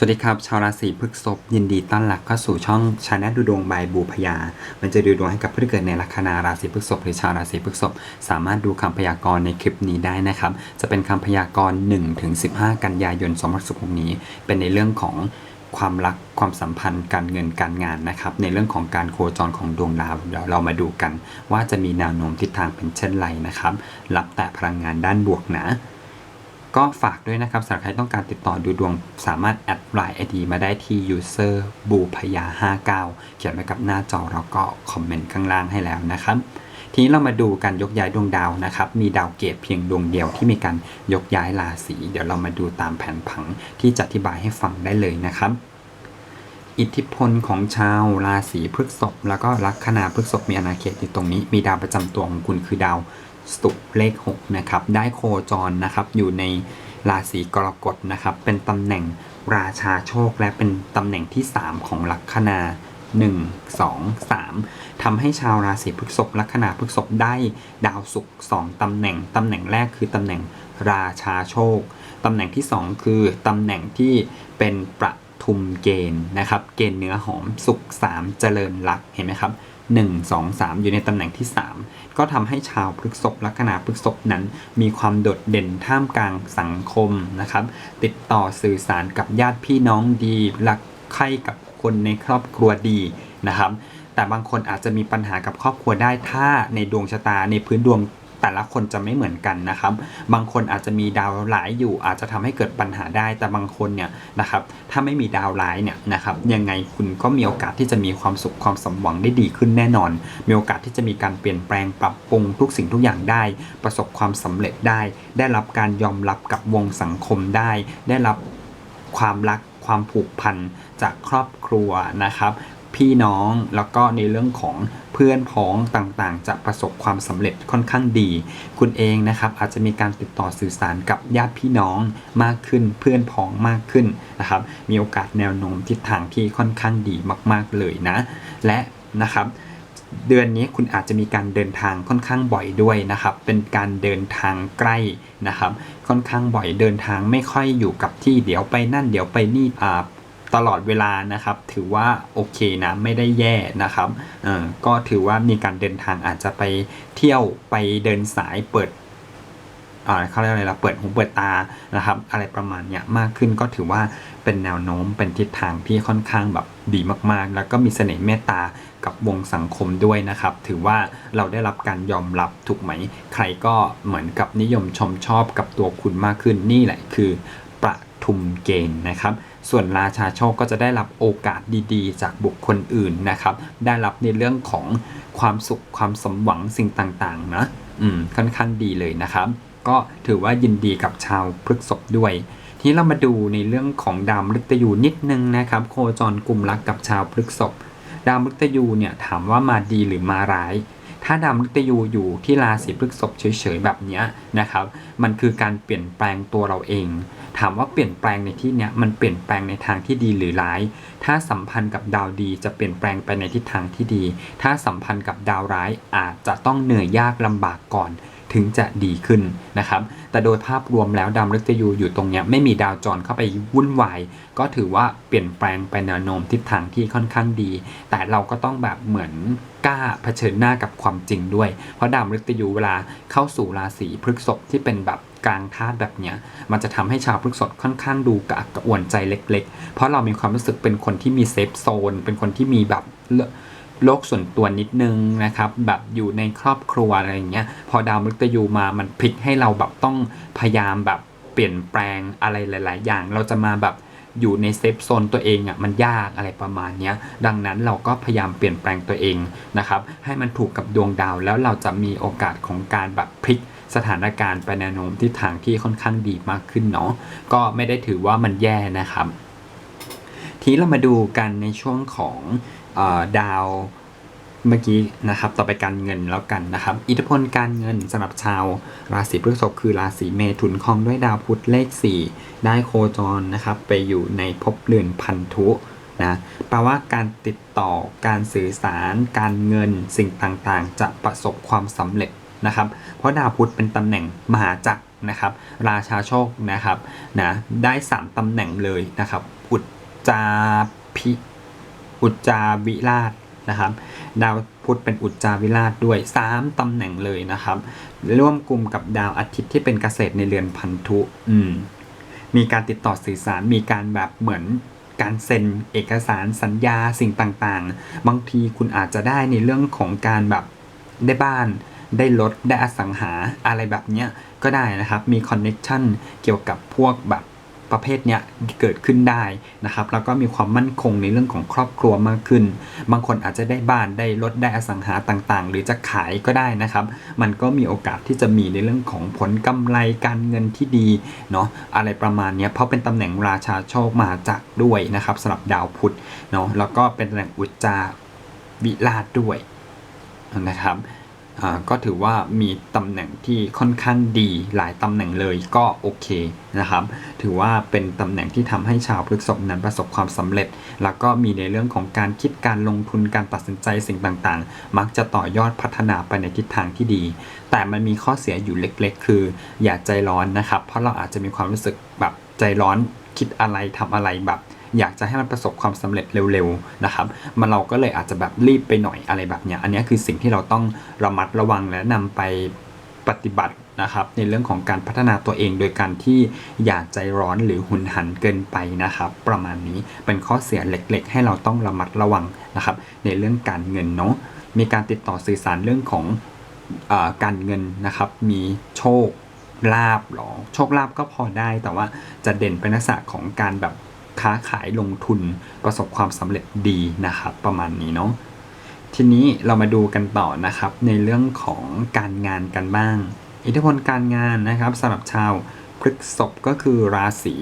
สวัสดีครับ ชาวราศีพฤษภยินดีต้อนรับเข้าสู่ช่องชาแนลดูดวงบายบูพยา มันจะดูดวงให้กับผู้ที่เกิดในลัคนาราศีพฤษภหรือชาวราศีพฤษภสามารถดูคำพยากรณ์ในคลิปนี้ได้นะครับ จะเป็นคำพยากรณ์1ถึง15 กันยายน2016นี้ เป็นในเรื่องของความรักความสัมพันธ์การเงินการงานนะครับ ในเรื่องของการโคจรของดวงดาวเดี๋ยวเรามาดูกัน ว่าจะมีแนวโน้มทิศทางเป็นเช่นไรนะครับรับแต่พลังงานด้านบวกนะ ก็ฝากด้วยนะครับสำหรับใครต้องการติดต่อดูดวงสามารถแอดไลน์ไอดีมาได้ที่ user บูพยา59 เขียนไว้กับหน้าจอแล้วก็คอมเมนต์ข้างล่างให้แล้วนะครับ ทีนี้เรามาดูการยกย้ายดวงดาวนะครับ มีดาวเกตเพียงดวงเดียวที่มีการยกย้ายราศีเดี๋ยวเรามาดูตามแผนผังที่จะอธิบายให้ฟังได้เลยนะครับ อิทธิพลของชาวราศีพฤษภแล้วก็ลัคนาพฤษภมีอาณาเขตอยู่ตรงนี้ มีดาวประจำตัวของคุณคือดาว ศุกร์เลข6นะครับได้โคจรนะครับอยู่ในราศีกรกฎนะครับเป็นตำแหน่งราชาโชคและเป็นตำแหน่งที่ 3 ของลัคนา1 2 3ทำให้ชาวราศีพฤษภลัคนาพฤษภได้ดาวศุกร์2ตำแหน่ง ตำแหน่งแรกคือตำแหน่งราชาโชค ตำแหน่งที่ 2 คือตำแหน่งที่เป็นประทุมเกณฑ์นะครับ เกณฑ์เนื้อหอมสุข3เจริญรักเห็นไหมครับ 1 2 3 อยู่ในตำแหน่งที่ 3 ก็ทำให้ชาวพฤษภลัคนาพฤษภนั้น มีความโดดเด่นท่ามกลางสังคมนะครับ ติดต่อสื่อสารกับญาติพี่น้องดีรักใคร่กับคนในครอบครัวดีนะครับแต่บางคนอาจจะมีปัญหากับครอบครัวได้ถ้าในดวงชะตาในพื้นดวง แต่ละคนจะไม่เหมือนกันนะครับ บางคนอาจจะมีดาวร้ายอยู่ อาจจะทำให้เกิดปัญหาได้ แต่บางคนเนี่ยนะครับ ถ้าไม่มีดาวร้ายเนี่ยนะครับ ยังไงคุณก็มีโอกาสที่จะมีความสุขความสมหวังได้ดีขึ้นแน่นอน มีโอกาสที่จะมีการเปลี่ยนแปลงปรับปรุงทุกสิ่งทุกอย่างได้ ประสบความสำเร็จได้ ได้รับการยอมรับกับวงสังคมได้ ได้รับความรักความผูกพันจากครอบครัวนะครับ พี่น้องแล้วก็ในเรื่องของเพื่อนพ้องต่างๆ จะประสบความสำเร็จค่อนข้างดี คุณเองนะครับอาจจะมีการติดต่อสื่อสารกับญาติพี่น้องมากขึ้น เพื่อนพ้องมากขึ้นนะครับ มีโอกาสแนวโน้มทิศทางที่ค่อนข้างดีมาก ๆเลยนะ และนะครับเดือนนี้คุณอาจจะมีการเดินทางค่อนข้างบ่อยด้วยนะครับ เป็นการเดินทางใกล้นะครับ ค่อนข้างบ่อยเดินทางไม่ค่อยอยู่กับที่เดี๋ยวไปนั่นเดี๋ยวไปนี่อ่า ตลอดเวลานะครับ ถือว่าโอเคนะไม่ได้แย่นะครับเออก็ถือว่ามีการเดินทางอาจจะไปเที่ยวไปเดินสายเปิดอ่าเขาเรียกอะไรล่ะเปิดหูเปิดตานะครับ อะไรประมาณเนี้ยมากขึ้นก็ถือว่าเป็นแนวโน้มเป็นทิศทางที่ค่อนข้างแบบดีมากๆ แล้วก็มีเสน่ห์เมตตากับวงสังคมด้วยนะครับ ถือว่าเราได้รับการยอมรับถูกไหม ใครก็เหมือนกับนิยมชมชอบกับตัวคุณมากขึ้นนี่แหละคือประทุมเกณฑ์นะครับ ส่วนราชาโชคก็จะได้รับโอกาสดีๆ จากบุคคลอื่นนะครับ ได้รับในเรื่องของความสุขความสมหวังสิ่งต่างๆนะอืมค่อนข้างดีเลยนะครับ ก็ถือว่ายินดีกับชาวพฤษภด้วย ทีนี้เรามาดูในเรื่องของดาวมฤตยูนิดนึงนะครับ โคจรกลุ่มรักกับชาวพฤษภดาวมฤตยูเนี่ยถามว่ามาดีหรือมาร้าย ถ้าดาวมฤตยูอยู่ที่ราศีพฤษภเฉยๆแบบนี้นะครับ มันคือการเปลี่ยนแปลงตัวเราเอง ถามว่าเปลี่ยนแปลงในที่นี้มันเปลี่ยนแปลงในทางที่ดีหรือร้าย ถ้าสัมพันธ์กับดาวดีจะเปลี่ยนแปลงไปในทิศทางที่ดี ถ้าสัมพันธ์กับดาวร้ายอาจจะต้องเหนื่อยยากลำบากก่อน ถึงจะดีขึ้นนะครับ แต่โดยภาพรวมแล้วดาวมฤตยูอยู่ตรงเนี้ยไม่มีดาวจรเข้าไปวุ่นวาย ก็ถือว่าเปลี่ยนแปลงไปแนวโน้มทิศทางที่ค่อนข้างดี แต่เราก็ต้องแบบเหมือนกล้าเผชิญหน้ากับความจริงด้วย เพราะดาวมฤตยูเวลาเข้าสู่ราศีพฤษภที่เป็นแบบกลางธาตุแบบเนี้ยมันจะทำให้ชาวพฤกษภค่อนข้างดูกระอักกระอ่วนใจเล็ก ๆ เพราะเรามีความรู้สึกเป็นคนที่มีเซฟโซน เป็นคนที่มีแบบ โลกส่วนตัวนิดนึงนะครับ แบบอยู่ในครอบครัวอะไรอย่างเงี้ยพอดาวมฤตยูมามันพลิกให้เราแบบต้องพยายามแบบเปลี่ยนแปลงอะไรหลาย ๆ อย่าง เราจะมาแบบอยู่ในเซฟโซนตัวเองอะมันยากอะไรประมาณนี้ดังนั้นเราก็พยายามเปลี่ยนแปลงตัวเองนะครับ ให้มันถูกกับดวงดาวแล้วเราจะมีโอกาสของการแบบพลิกสถานการณ์ไปแนวโน้มที่ทางที่ค่อนข้างดีมากขึ้นเนาะก็ไม่ได้ถือว่ามันแย่นะครับ ทีเรามาดูกันในช่วงของอดาว เมื่อกี้นะครับต่อไปการเงินแล้วกันนะครับ อิทธิพลการเงินสำหรับชาวราศีพฤษภคือราศีเมถุนครองด้วยดาวพุธเลข 4 ได้โคจรนะครับไปอยู่ในภพเรือนพันธุนะแปลว่าการติดต่อการสื่อสาร การเงินสิ่งต่างๆ จะประสบความสำเร็จนะครับ เพราะดาวพุธเป็นตำแหน่งมหาจักรนะครับ ราชาโชคนะครับนะได้ 3ตำแหน่งเลยนะครับ อุจจาพิอุจจาวิราช นะครับ ดาวพุธเป็นอุจจาวิราชด้วย 3ตำแหน่งเลยนะครับ ร่วมกลุ่มกับดาวอาทิตย์ที่เป็นเกษตรในเรือนพันธุอืมมีการติดต่อสื่อสารมีการแบบเหมือนการเซ็นเอกสารสัญญาสิ่งต่างๆ บางทีคุณอาจจะได้ในเรื่องของการแบบได้บ้าน ได้รถได้อสังหาอะไรแบบเนี้ยก็ได้นะครับ มีคอนเน็ชันเกี่ยวกับพวกแบบ ประเภทเนี้ยเกิดขึ้นได้นะครับ แล้วก็มีความมั่นคงในเรื่องของครอบครัวมากขึ้น บางคนอาจจะได้บ้านได้รถได้อสังหาต่างๆ หรือจะขายก็ได้นะครับ มันก็มีโอกาสที่จะมีในเรื่องของผลกำไรการเงินที่ดีเนาะอะไรประมาณเนี้ยเพราะเป็นตำแหน่งราชาโชคมาจากด้วยนะครับสำหรับดาวพุธเนาะแล้วก็เป็นตำแหน่งอุจจาวิราชด้วยนะครับ ก็ถือว่ามีตำแหน่งที่ค่อนข้างดีหลายตำแหน่งเลยก็โอเคนะครับ ถือว่าเป็นตำแหน่งที่ทำให้ชาวพฤกษภนั้นประสบความสำเร็จ แล้วก็มีในเรื่องของการคิดการลงทุนการตัดสินใจสิ่งต่างๆ มักจะต่อยอดพัฒนาไปในทิศทางที่ดี แต่มันมีข้อเสียอยู่เล็กๆ คืออย่าใจร้อนนะครับ เพราะเราอาจจะมีความรู้สึกแบบใจร้อนคิดอะไรทำอะไรแบบ อยากจะให้มันประสบความสำเร็จเร็วๆนะครับมันเราก็เลยอาจจะแบบรีบไปหน่อยอะไรแบบเนี้ยอันนี้คือสิ่งที่เราต้องระมัดระวังและนำไปปฏิบัตินะครับในเรื่องของการพัฒนาตัวเองโดยการที่อย่าใจร้อนหรือหุนหันเกินไปนะครับ ประมาณนี้เป็นข้อเสียเล็กๆ ให้เราต้องระมัดระวังนะครับ ในเรื่องการเงินเนาะมีการติดต่อสื่อสารเรื่องของอการเงินนะครับ มีโชคลาบหรอโชคลาบก็พอได้แต่ว่าจะเด่นเป็นลักษณะของการแบบ ค้าขายลงทุนประสบความสำเร็จดีนะครับ ประมาณนี้เนาะทีนี้เรามาดูกันต่อนะครับ ในเรื่องของการงานกันบ้าง อิทธิพลการงานนะครับสำหรับชาวพฤกษภก็คือราศี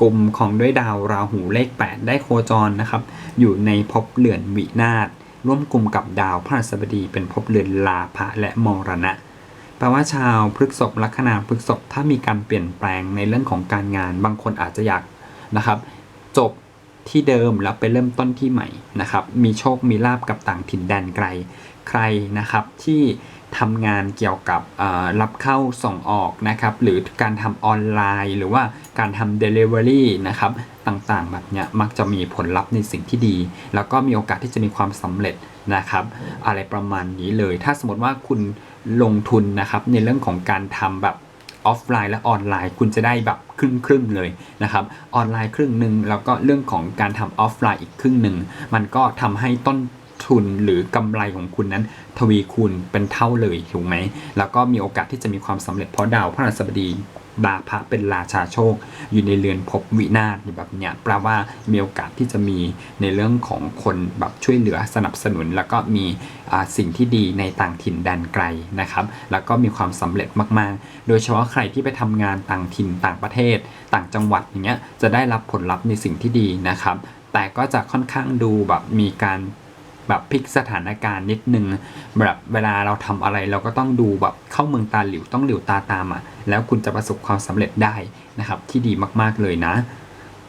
กลุ่มของด้วยดาวราหูเลข 8 ได้โคจรนะครับ อยู่ในภพเรือนวินาศร่วมกลุ่มกับดาวพฤหัสบดีเป็นภพเรือนลาภะและมรณะแปลว่าชาวพฤกษภลัคนาพฤกษภถ้ามีการเปลี่ยนแปลงในเรื่องของการงาน บางคนอาจจะอยากนะครับ จบที่เดิมแล้วไปเริ่มต้นที่ใหม่นะครับ มีโชคมีลาบกับต่างถิ่นแดนไกลใครนะครับที่ทำงานเกี่ยวกับรับเข้าส่งออกนะครับ หรือการทำออนไลน์ หรือว่าการทำ Delivery นะครับต่างๆ แบบเนี้ยมักจะมีผลลัพธ์ในสิ่งที่ดี แล้วก็มีโอกาสที่จะมีความสำเร็จนะครับ อะไรประมาณนี้เลย ถ้าสมมติว่าคุณลงทุนนะครับในเรื่องของการทำแบบ ออฟไลน์และออนไลน์ คุณจะได้แบบครึ่งครึ่งๆเลยนะครับออนไลน์ครึ่งหนึ่งแล้วก็เรื่องของการทำออฟไลน์อีกครึ่งหนึ่งมันก็ทำให้ต้นทุนหรือกำไรของคุณนั้น ทวีคูณเป็นเท่าเลยถูกไหมแล้วก็มีโอกาสที่จะมีความสำเร็จเพราะดาวพระราชบดี ดาพระเป็นราชาโชค อยู่ในเรือนภพวินาศแบบเนี้ยแปลว่ามีโอกาสที่จะมีในเรื่องของคนแบบช่วยเหลือสนับสนุน แล้วก็มีอ่าสิ่งที่ดีในต่างถิ่นแดนไกลนะครับ แล้วก็มีความสำเร็จมากๆ โดยเฉพาะใครที่ไปทำงานต่างถิ่นต่างประเทศ ต่างจังหวัดอย่างเงี้ยจะได้รับผลลัพธ์ในสิ่งที่ดีนะครับ แต่ก็จะค่อนข้างดูแบบมีการ แบบพลิกสถานการณ์นิดนึงแบบเวลาเราทำอะไรเราก็ต้องดูแบบเข้าเมืองตาหลิวต้องหลิวตาตามอะ แล้วคุณจะประสบความสำเร็จได้นะครับ ที่ดีมากๆเลยนะ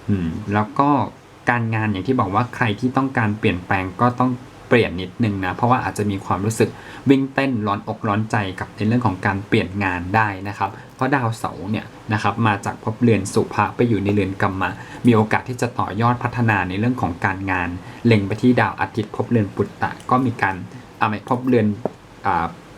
อืมแล้วก็การงานอย่างที่บอกว่าใครที่ต้องการเปลี่ยนแปลงก็ต้อง เปลี่ยนนิดนึงนะ เพราะว่าอาจจะมีความรู้สึกวิ่งเต้นร้อนอกร้อนใจกับในเรื่องของการเปลี่ยนงานได้นะครับ เพราะดาวเสาร์เนี่ยนะครับมาจากภพเรือนสุภะไปอยู่ในเรือนกรรมะ มีโอกาสที่จะต่อยอดพัฒนาในเรื่องของการงาน เล็งไปที่ดาวอาทิตย์ภพเรือนปุตตะก็มีการอาไม่ภพเรือนอ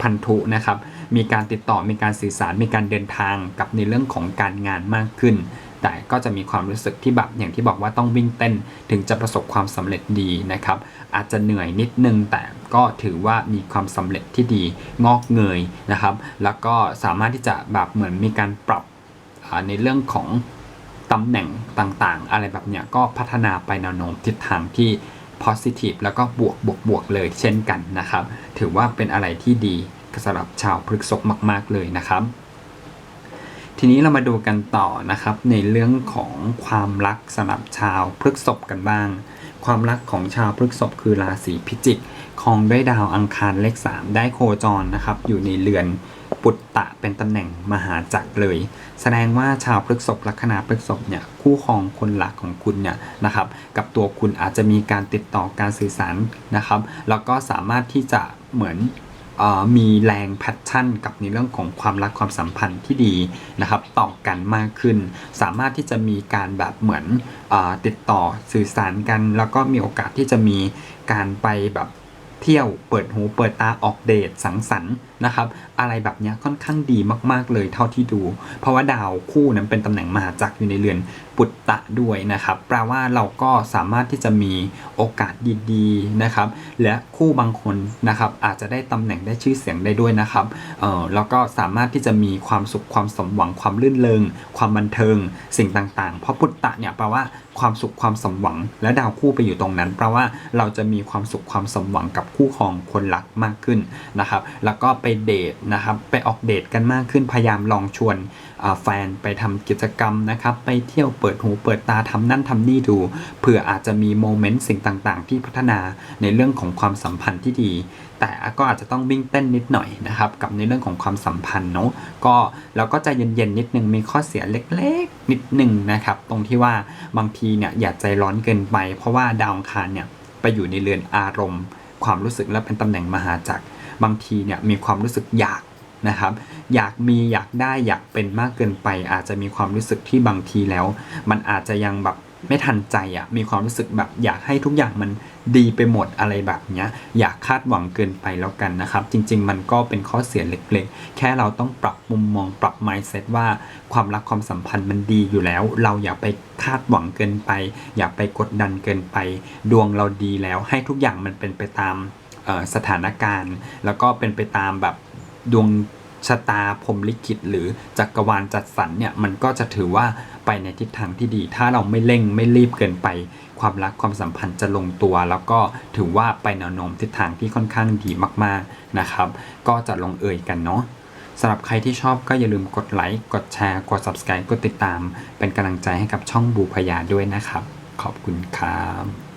พันธุนะครับ มีการติดต่อมีการสื่อสารมีการเดินทางกับในเรื่องของการงานมากขึ้น แต่ก็จะมีความรู้สึกที่แบบอย่างที่บอกว่าต้องวิ่งเต้นถึงจะประสบความสำเร็จดีนะครับ อาจจะเหนื่อยนิดนึงแต่ก็ถือว่ามีความสำเร็จที่ดีงอกเงยนะครับ แล้วก็สามารถที่จะแบบเหมือนมีการปรับในเรื่องของตำแหน่งต่างๆ อะไรแบบเนี้ยก็พัฒนาไปแนวโน้มทิศทางที่ positive แล้วก็บวกบวกบวกเลยเช่นกันนะครับ ถือว่าเป็นอะไรที่ดีสำหรับชาวพฤษภมาก ๆ เลยนะครับ ทีนี้เรามาดูกันต่อนะครับ ในเรื่องของความรักสำหรับชาวพฤกษภกันบ้าง ความรักของชาวพฤกษภคือราศีพิจิกครองด้วยดาวอังคารเลข 3 ได้โคจรนะครับ อยู่ในเรือนปุตตะเป็นตำแหน่งมหาจักรเลย แสดงว่าชาวพฤกษภลัคนาพฤกษภเนี่ยคู่ครองคนหลักของคุณเนี่ยนะครับ กับตัวคุณอาจจะมีการติดต่อการสื่อสารนะครับ แล้วก็สามารถที่จะเหมือน มีแรงแพชชั่น กับในเรื่องของความรักความสัมพันธ์ที่ดีนะครับต่อกันมากขึ้น สามารถที่จะมีการแบบเหมือนอติดต่อสื่อสารกัน แล้วก็มีโอกาสที่จะมีการไปแบบเที่ยวเปิดหูเปิดตาออกเดทสังสรรค์ นะครับอะไรแบบนี้ค่อนข้างดีมากๆเลยเท่าที่ดู เพราะว่าดาวคู่นั้นเป็นตำแหน่งมหาจักรอยู่ในเรือนปุตตะด้วยนะครับแปลว่าเราก็สามารถที่จะมีโอกาสดีๆนะครับ และคู่บางคนนะครับอาจจะได้ตำแหน่งได้ชื่อเสียงได้ด้วยนะครับเออแล้วก็สามารถที่จะมีความสุขความสมหวังความลื่นเริงความบันเทิงสิ่งต่างๆ เพราะปุตตะเนี่ยแปลว่าความสุขความสมหวัง และดาวคู่ไปอยู่ตรงนั้นแปลว่าเราจะมีความสุขความสมหวังกับคู่ครองคนรักมากขึ้นนะครับ แล้วก็ไปเดทนะครับ ไปออกเดทกันมากขึ้น พยายามลองชวนแฟนไปทำกิจกรรมนะครับ ไปเที่ยวเปิดหูเปิดตาทำนั่นทำนี่ดู เผื่ออาจจะมีโมเมนต์สิ่งต่างๆ ที่พัฒนาในเรื่องของความสัมพันธ์ที่ดี แต่ก็อาจจะต้องวิ่งเต้นนิดหน่อยนะครับ กับในเรื่องของความสัมพันธ์เนาะ ก็เราก็จะเย็นๆนิดนึง มีข้อเสียเล็กๆ นิดนึงนะครับ ตรงที่ว่าบางทีเนี่ยอย่าใจร้อนเกินไป เพราะว่าดาวคารเนี่ยไปอยู่ในเรือนอารมณ์ ความรู้สึกและเป็นตำแหน่งมหาจักร บางทีเนี่ยมีความรู้สึกอยากนะครับ อยากมีอยากได้อยากเป็นมากเกินไป อาจจะมีความรู้สึกที่บางทีแล้ว มันอาจจะยังแบบไม่ทันใจอะ่ะมีความรู้สึกแบบอยากให้ทุกอย่างมันดีไปหมดอะไรแบบเนี้ยอยากคาดหวังเกินไปแล้วกันนะครับ จริง ๆ มันก็เป็นข้อเสียเล็กๆ แค่เราต้องปรับมุมมองปรับ mindset ว่าความรักความสัมพันธ์มันดีอยู่แล้ว เราอย่าไปคาดหวังเกินไป อย่าไปกดดันเกินไป ดวงเราดีแล้วให้ทุกอย่างมันเป็นไปตาม สถานการณ์ แล้วก็เป็นไปตามแบบดวงชะตาพรมลิขิตหรือจักรวาลจัดสรรเนี่ยมันก็จะถือว่าไปในทิศทางที่ดี ถ้าเราไม่เร่งไม่รีบเกินไป ความรักความสัมพันธ์จะลงตัว แล้วก็ถือว่าไปแนวโน้มทิศทางที่ค่อนข้างดีมากๆนะครับ ก็จะลงเอ่ยกันเนาะสำหรับใครที่ชอบก็อย่าลืมกดไลค์กดแชร์กด subscribe กดติดตาม เป็นกำลังใจให้กับช่องบูพยาด้วยนะครับ ขอบคุณครับ